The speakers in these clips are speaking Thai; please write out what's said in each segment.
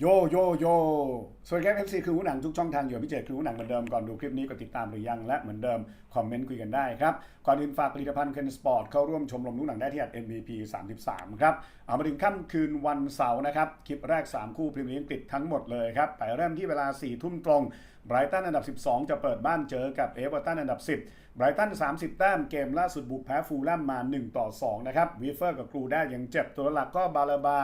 โยโยโยสวัสดีครับ FC คือหูหนังทุกช่องทางอยู่พิเศษคือหูหนังเหมือนเดิมก่อนดูคลิปนี้ก็ติดตามหรือยังและเหมือนเดิมคอมเมนต์คุยกันได้ครับ ก่อนอื่นฝากผลิตภัณฑ์เคนสปอร์ตเข้าร่วมชมรมหูหนังได้ที่อัด MVP 33 ครับ เอามาถึงค่ำคืนวันเสาร์นะครับ คลิปแรก 3 คู่พรีเมียร์ลีกอังกฤษทั้งหมดเลยครับ ไปเริ่มที่เวลา 4 ทุ่มตรงไบรตันอันดับ 12 จะเปิดบ้านเจอกับเอเวอร์ตันอันดับ 10ไบรตัน 30 แต้มเกมล่าสุดบุกแพ้ฟูลแลมมา 1 ต่อ 2 นะครับวีเฟอร์กับครูได้ยังเจ็บตัวหลักก็บาลาบา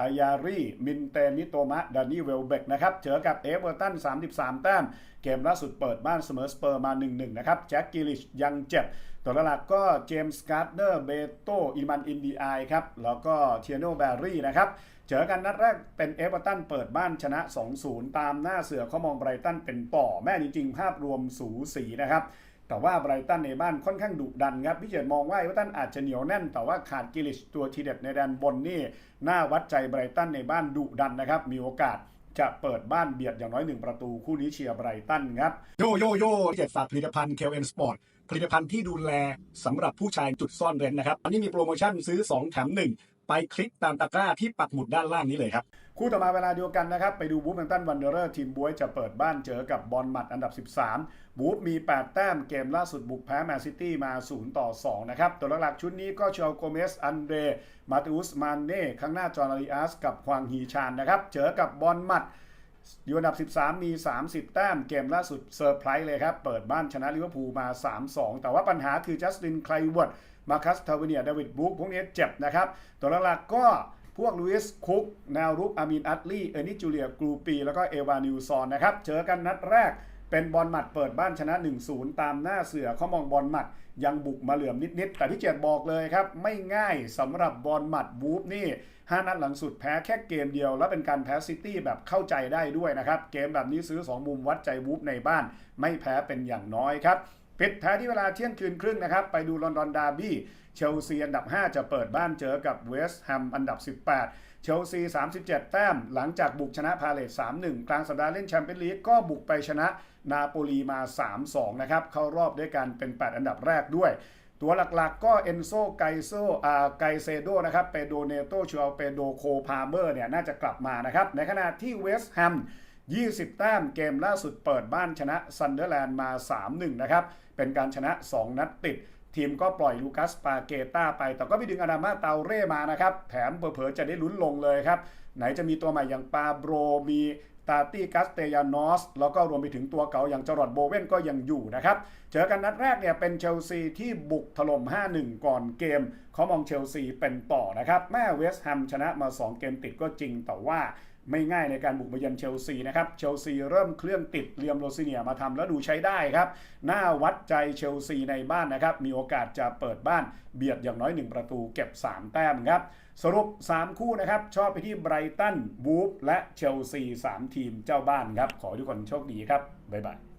อายารีมินเตนิโตมะดานี่เวลเบกนะครับเจอกับเอเวอร์ตัน 33 แต้ม เกมล่าสุดเปิดบ้านเสมอสเปอร์มา 1-1 นะครับแจ็คกิลิชยังเจ็บ ตัวหลักก็เจมส์การ์เนอร์เบโตอิมันอินดีไอครับ แล้วก็เทียโนแบรี่นะครับเจอกันนัดแรกเป็นเอเวอร์ตันเปิดบ้านชนะ 2-0 ตามหน้าเสือเขามองไบรตันเป็นต่อแม่จริงๆ ภาพรวมสูสีนะครับ แต่ว่าไบรตันในบ้านค่อนข้างดุดันครับพี่เจดมองว่าเอเวอร์ตันอาจจะเหนียวแน่น แต่ว่าขาดกิลิชตัวทีเด็ดในแดนบนนี่น่าวัดใจไบรตันในบ้านดุดันนะครับ มีโอกาสจะเปิดบ้านเบียดอย่างน้อยหนึ่งประตูคู่นี้เชียร์ไบรตันครับ โยโยโย่พี่เจดฝากผลิตภัณฑ์เคลเอ็นสปอร์ตผลิตภัณฑ์ที่ดูแลสำหรับผู้ชายจุดซ่อนเร้นนะครับ อันนี้มีโปรโมชั่นซื้อ 2 แถม 1 ไปคลิกตามตะกร้าที่ปักหมุดด้านล่างนี้เลยครับ คู่ต่อมาเวลาเดียวกันนะครับ ไปดูบูฟแมนตันวันเดอร์ทีมบวยจะเปิดบ้านเจอกับบอลมัดอันดับ 13 บูฟมี 8 แต้มเกมล่าสุดบุกแพ้แมนซิตี้มา 0 ต่อ 2 นะครับ ตัวหลักๆชุดนี้ก็เชลโกเมส อันเดรมาติอุสมานเน่ข้างหน้าจอร์นาริอัสกับควางฮีชานนะครับเจอกับบอลมัดอยู่อันดับ 13 มี 30 แต้ม เกมล่าสุดเซอร์ไพรส์เลยครับ เปิดบ้านชนะลิเวอร์พูลมา 3-2 แต่ว่าปัญหาคือจัสตินไคลเวิร์ด มาคัสทาวเนียดาวิดบุ๊กพวกนี้เจ็บนะครับ ตัวหลักๆก็พวกลุยส์คุกแนวรุกอามินอัตลีเอนิจูเลียกรูปี แล้วก็เอวานิวซอนนะครับเจอกันนัดแรกเป็นบอลหมัดเปิดบ้านชนะ 1-0 ตามหน้าเสือเขามองบอลหมัด ยังบุกมาเหลื่อมนิด ๆ แต่พี่เจดบอกเลยครับ ไม่ง่ายสำหรับบอลหมัดวูฟนี่ 5 นัดหลังสุดแพ้แค่เกมเดียว แล้วเป็นการแพ้ซิตี้แบบเข้าใจได้ด้วยนะครับ เกมแบบนี้ซื้อ 2 มุมวัดใจวูฟในบ้าน ไม่แพ้เป็นอย่างน้อยครับ ปิดท้ายที่เวลาเที่ยงคืนครึ่งนะครับ ไปดูลอนดอนดาร์บี้เชลซีอันดับ 5 จะเปิดบ้านเจอกับเวสต์แฮมอันดับ 18 เชลซี 37 แต้ม หลังจากบุกชนะพาเลต3-1 กลางสัปดาห์เล่นแชมเปี้ยนลีกก็บุกไปชนะนาโปลีมา 3-2 นะครับ เข้ารอบด้วยกันเป็น 8 อันดับแรกด้วย ตัวหลักๆก็เอนโซไกโซอาไกเซโดนะครับเปโดเนโตชัวเปโดโคพาเมอร์เนี่ยน่าจะกลับมานะครับในขณะที่เวสต์แฮม 20 แต้มเกมล่าสุดเปิดบ้านชนะซันเดอร์แลนด์มา 3-1 นะครับ เป็นการชนะ 2 นัดติด ทีมก็ปล่อยลูคัสปาเกต้าไป แต่ก็ไปดึงอาดามาเตาเร่มานะครับ แถมเผลอๆจะได้ลุ้นลงเลยครับ ไหนจะมีตัวใหม่อย่างปาโบรมีตาตี้กัสเตยานอส แล้วก็รวมไปถึงตัวเก่าอย่างจรอดโบเวนก็ยังอยู่นะครับ เจอกันนัดแรกเนี่ยเป็นเชลซีที่บุกถล่ม 5-1 ก่อนเกม เขามองเชลซีเป็นต่อนะครับ แม่เวสต์แฮมชนะมา 2 เกมติดก็จริงแต่ว่า ไม่ง่ายในการบุกมาเยือนเชลซีนะครับเชลซีเริ่มเครื่องติดเลียมโรซิเนียมาทำแล้วดูใช้ได้ครับหน้าวัดใจเชลซีในบ้านนะครับ มีโอกาสจะเปิดบ้านเบียดอย่างน้อย 1 ประตูเก็บ 3 แต้มครับ สรุป 3 คู่นะครับ ชอบไปที่ไบรตันบูฟและเชลซี 3 ทีมเจ้าบ้านครับ ขอทุกคนโชคดีครับ บ๊ายบาย